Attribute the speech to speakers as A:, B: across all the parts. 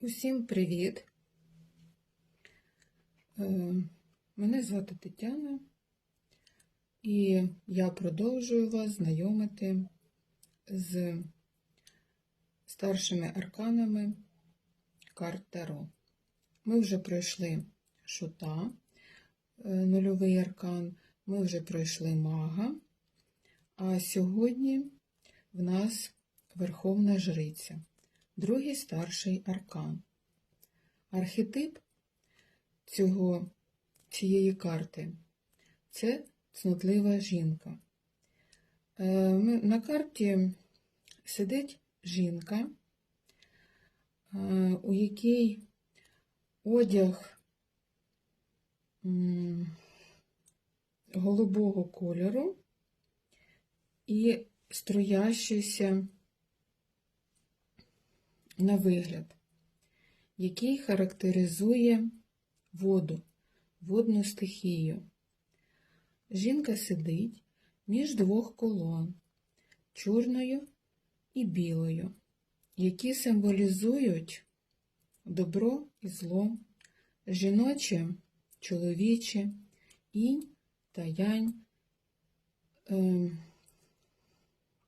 A: Усім привіт! Е, Мене звати Тетяна, і я продовжую вас знайомити з старшими арканами карт Таро. Ми вже пройшли шута, е, нульовий аркан, ми вже пройшли мага, а сьогодні в нас Верховна Жриця другий старший аркан. Архетип цього, цієї карти це цнотлива жінка. Е, На карті сидить жінка, е, у якій одяг голубого кольору і строящийся на вигляд, який характеризує воду, водну стихію. Жінка сидить між двох колон, чорною і білою, які символізують добро і зло, жіноче, чоловіче, інь та янь, ем,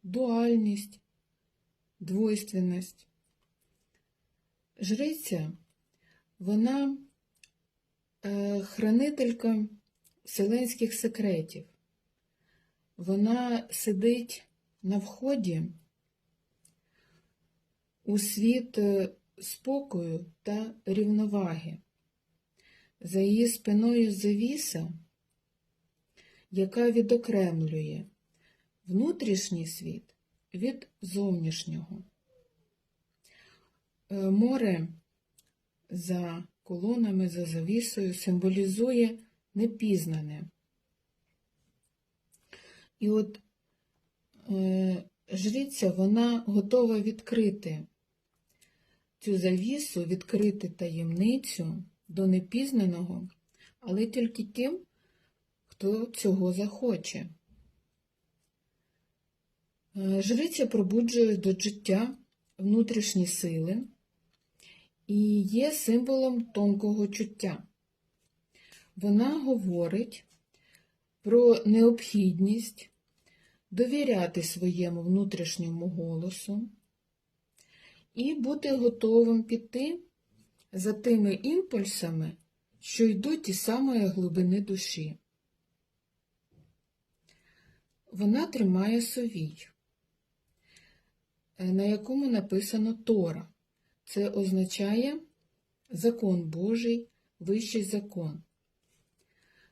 A: дуальність, двойственність. Жриця, вона е, хранителька вселенських секретів. Вона сидить на вході у світ е, спокою та рівноваги. За її спиною завіса, яка відокремлює внутрішній світ від зовнішнього. Е, Море за колонами, за завісою символізує непізнане. І от е, жриця, вона готова відкрити цю завісу, відкрити таємницю до непізнаного, але тільки тим, хто цього захоче. Е, Жриця пробуджує до життя внутрішні сили і є символом тонкого чуття. Вона говорить про необхідність довіряти своєму внутрішньому голосу і бути готовим піти за тими імпульсами, що йдуть із самої глибини душі. Вона тримає совій, на якому написано Тора. Це означає закон Божий, вищий закон.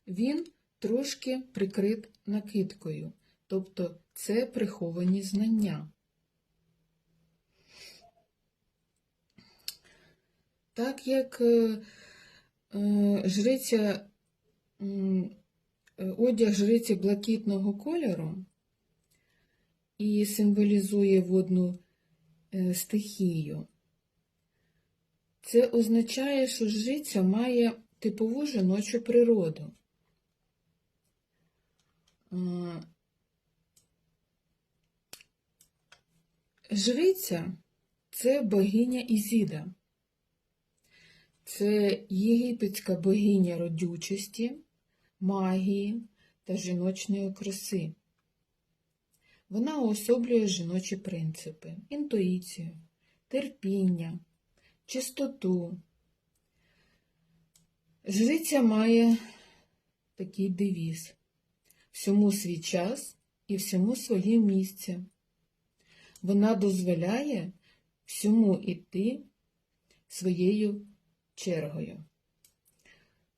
A: Він трошки прикрит накидкою, тобто це приховані знання. Так як е, е, жриця, е, одяг жриці блакитного кольору і символізує водну стихію, це означає, що жриця має типову жіночу природу. Е, Жриця це богиня Ізіда. Це єгипетська богиня родючості, магії та жіночної краси. Вона уособлює жіночі принципи, інтуїцію, терпіння, чистоту. Жриця має такий девіз всьому свій час і всьому своє місце. Вона дозволяє всьому іти своєю чергою.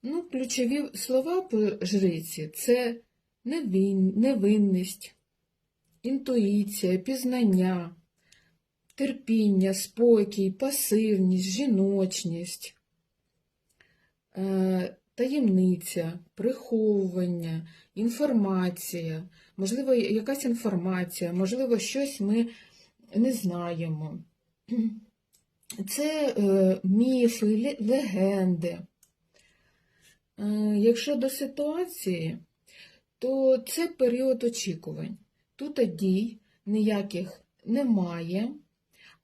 A: Ну, ключові слова по жриці це невин- невинність, інтуїція, пізнання, терпіння, спокій, пасивність, жіночність, е, таємниця, приховування, інформація, можливо, якась інформація, можливо, щось ми не знаємо. Це е, міфи, легенди. Е, Якщо до ситуації, то це період очікувань. Тут дій ніяких немає,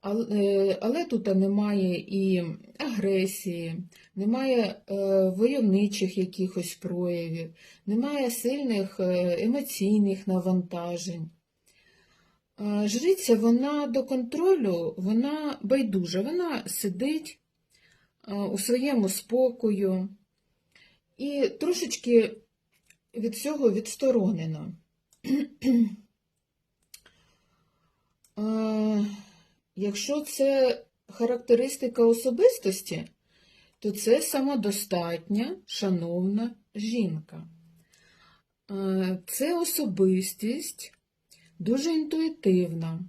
A: Але, але тут немає і агресії, немає е, войовничих якихось проявів, немає сильних е, емоційних навантажень. Е, Жриця, вона до контролю, вона байдужа, вона сидить у своєму спокою і трошечки від цього відсторонена. Якщо це характеристика особистості, то це самодостатня, шановна жінка. Е, Це особистість дуже інтуїтивна,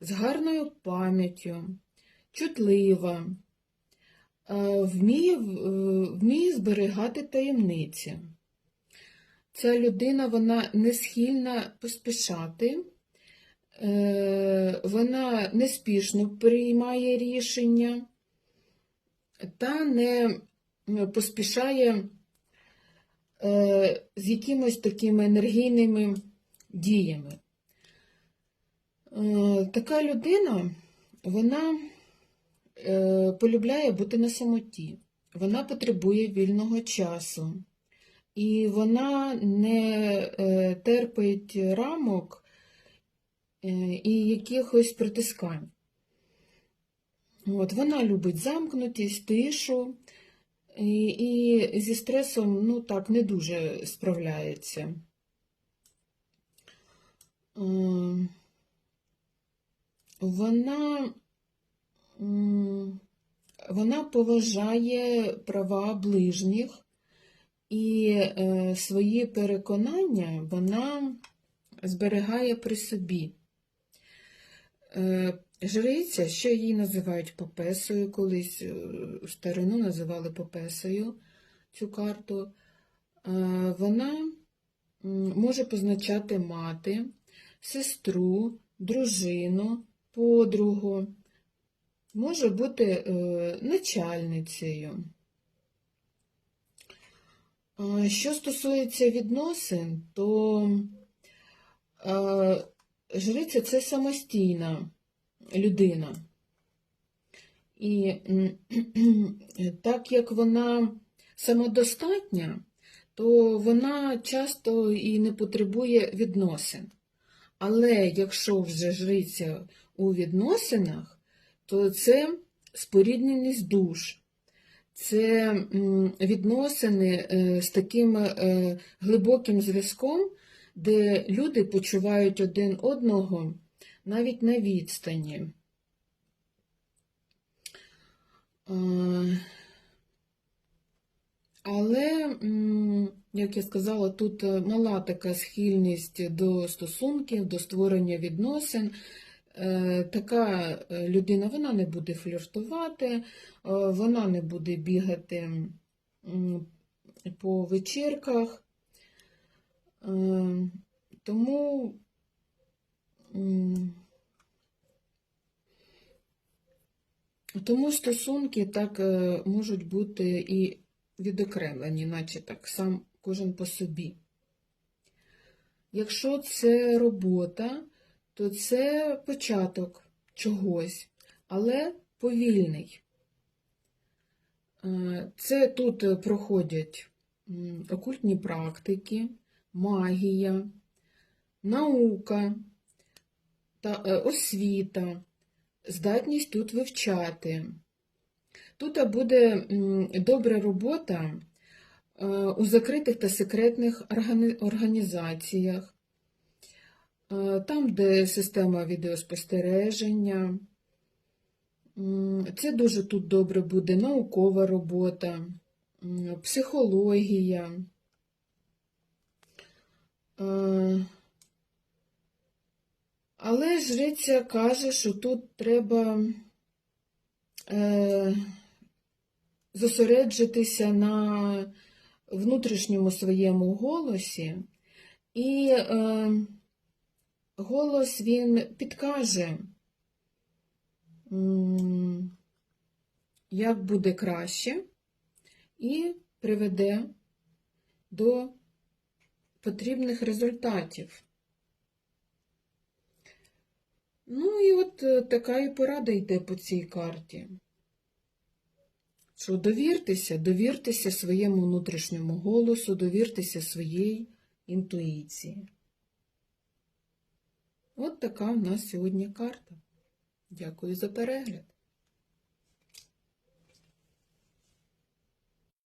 A: з гарною пам'яттю, чутлива, е, вміє, е, вміє зберігати таємниці. Ця людина вона не схильна поспішати, вона неспішно приймає рішення та не поспішає е, з якимось такими енергійними діями. Е, Така людина, вона е, полюбляє бути на самоті, вона потребує вільного часу, і вона не е, терпить рамок е, і якихось притискань. От, вона любить замкнутість, тишу, і, і зі стресом ну, так, не дуже справляється. Е, Вона, вона поважає права ближніх і е, свої переконання вона зберігає при собі. Е, Жриця, що її називають попесою, колись е, в старину називали попесою цю карту, е, вона може позначати мати, сестру, дружину, подругу, може бути начальницею. Що стосується відносин, то жриця це самостійна людина. І так як вона самодостатня, то вона часто і не потребує відносин. Але якщо вже жриця у відносинах, то це спорідненість душ. Це відносини е, з таким е, глибоким зв'язком, де люди почувають один одного навіть на відстані. Е, Але, як я сказала, тут е, мала така схильність до стосунків, до створення відносин. Е, Така людина вона не буде фліртувати, вона не буде бігати по вечірках. Тому тому стосунки так е, можуть бути і відокремлені, наче так сам кожен по собі. Якщо це робота, то це початок чогось, але повільний. Е, Це тут проходять окультні практики, магія, наука та е, освіта, здатність тут вивчати. Тут буде добра робота е, у закритих та секретних організаціях, е, там, де система відеоспостереження. Це дуже тут добре буде наукова робота, психологія. Але жриця каже, що тут треба е, зосереджитися на внутрішньому своєму голосі, і е, голос він підкаже, як буде краще, і приведе до потрібних результатів. Ну і от е, така і порада йде по цій карті. Що довіртеся, довіртеся своєму внутрішньому голосу, довіртеся своїй інтуїції. От така в нас сьогодні карта. Дякую за перегляд.